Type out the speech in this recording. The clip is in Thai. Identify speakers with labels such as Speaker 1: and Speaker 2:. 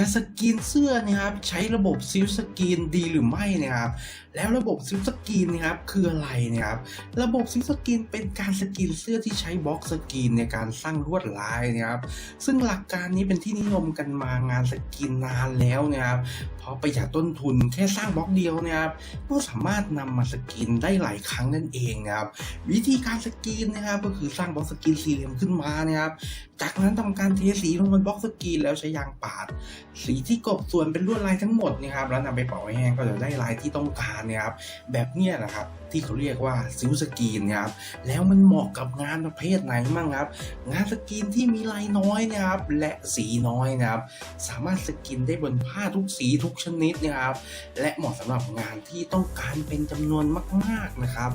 Speaker 1: จะสกรีนเสื้อนะครับใช้ระบบซิลสกรีนดีหรือไม่นะครับแล้วระบบซิลสกรีนนะครับคืออะไรนะครับระบบซิลสกรีนเป็นการสกรีนเสื้อที่ใช้บล็อกสกรีนในการสร้างลวดลายนะครับซึ่งหลักการนี้เป็นที่นิยมกันมางานสกรีนนานแล้วนะครับเพราะประหยัดต้นทุนแค่สร้างบล็อกเดียวนะครับก็สามารถนำมาสกรีนได้หลายครั้งนั่นเองนะครับวิธีการสกรีนนะครับก็คือสร้างบล็อกสกรีนสี่เหลี่ยมขึ้นมานะครับจากนั้นทำการเทสีลงบนบล็อกสกรีนแล้วใช้ยางปาดสีที่กบส่วนเป็นลวดลายทั้งหมดนะครับแล้วนำไปเป่าให้แห้งก็จะได้ลายที่ต้องการนะครับแบบเนี้ยนะครับที่เขาเรียกว่าซิลสกรีนนะครับแล้วมันเหมาะกับงานประเภทไหนบ้างครับ งานสกรีนที่มีลายน้อยนะครับและสีน้อยนะครับสามารถสกรีนได้บนผ้าทุกสีทุกชนิดนะครับและเหมาะสำหรับงานที่ต้องการเป็นจำนวนมาก ๆนะครับ